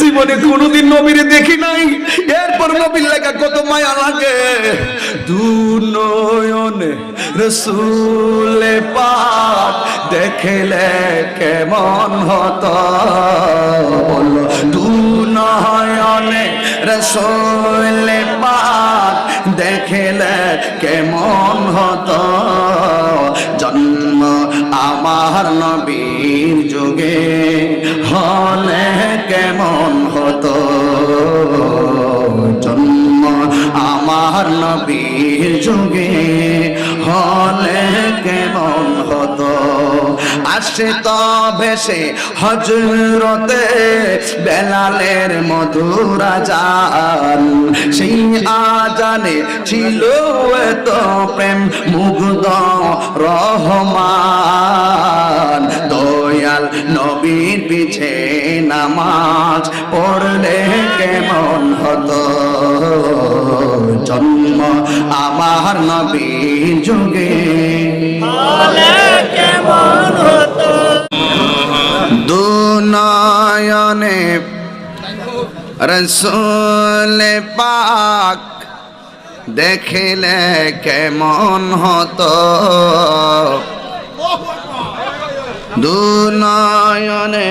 জীবনে কোনোদিন নবীরে দেখি নাই। এরপর নবীর লেখা কত মায়া লাগে। দু নয়নে রসুলে পাক দেখলে কেমন হত? বলো দু নয়নে রসুলে পাক দেখলে কেমন হতো? আমার নবীর যুগে হলে কেমন হতো? জন্ম আমার নবীর যুগে হলে কেমন হতো? আসে তো ভেসে হজরতে বেলালের মধুরা জান সেই আজানে ছিল এত প্রেম, মুগ্ধ, রহমান। পড়লে কেমন হতো? জন্ম আমার নবীর যুগে। দুনয়নে রসুল পাক দেখিলে কেমন হতো? দুনয়নে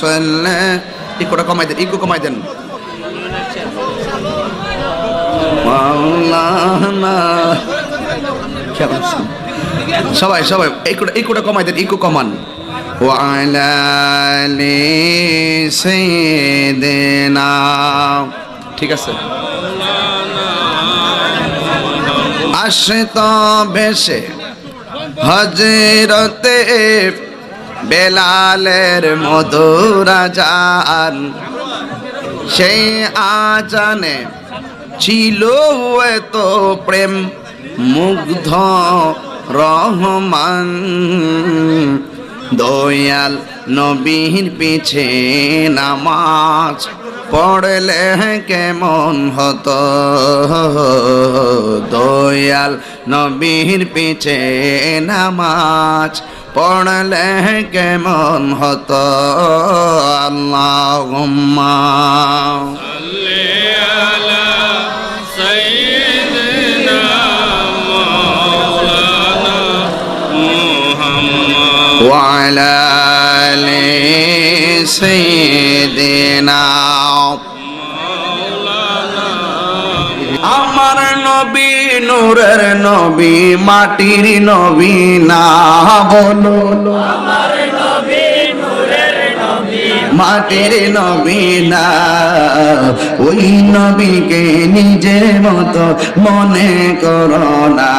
সাল্লি ইকোটা কমাই দেন ইকো কমাই দেন মাওলানা খেয়াল করছেন। সবাই সবাই ইকোটা ইকোটা কমাই দেন ইকো কমান وعلى آل سيدنا ঠিক আছে আসে তো বেশে হজরতে বেলালের মধুরা জান সেই আজানে ছিল এত প্রেম, মুগ্ধ রহমান। দয়াল নবীর পিছে নামাজ পড়লে কেমন হতো? দয়াল নবীর পিছে নামাজ পড়লে কেমন হতো আল্লাহ وعلى آل سيدنا আমার নবী নূরের নবী, মাটির নবী না বলো। মাটির নবী না, ওই নবীকে নিজের মতো মনে করো না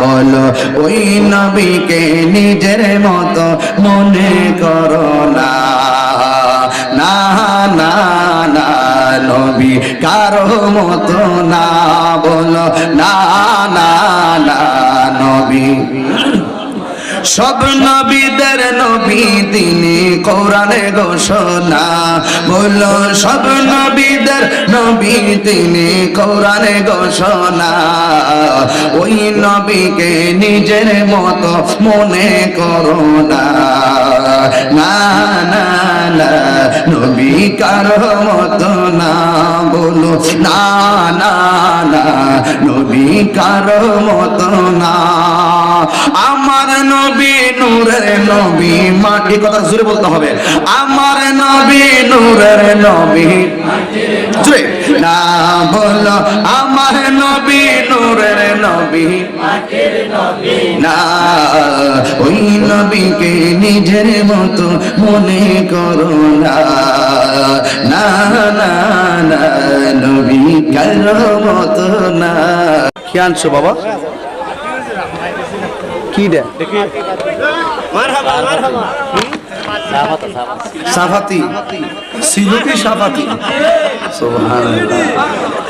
বলো। ওই নবীকে নিজের মতো মনে করো না না না, নবী কারও মতো না বলো। না সব নবীদের নবী তিনি কোরআনে ঘোষণা বলল সব নবীদের নবী তিনি কোরআনে ঘোষণা। ওই নবীকে নিজের মতো মনে করো না। না না না, নবী কারও মতো না বলো। না না না, নবী কারও মতো না আমার নবী নূরের নবী মাটি কথা জোরে বলতে হবে। আমার নবী নূরের নবী। জোরে। না বলো আমার নবী নূরের নবী। না ওই নবীকে নিজের মতো মনে করো না। না না না, নবী কারও মতো না। কি আনছো বাবা? কি দে? সাফাতি। সিলুকি সাফাতি।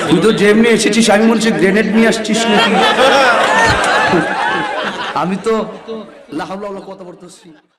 তুই তো যেমনি এসেছিস আমি বলছি গ্রেনেড নিয়ে আসছিস নাকি? আমি তো লাহাউলা কথা বলতেছি।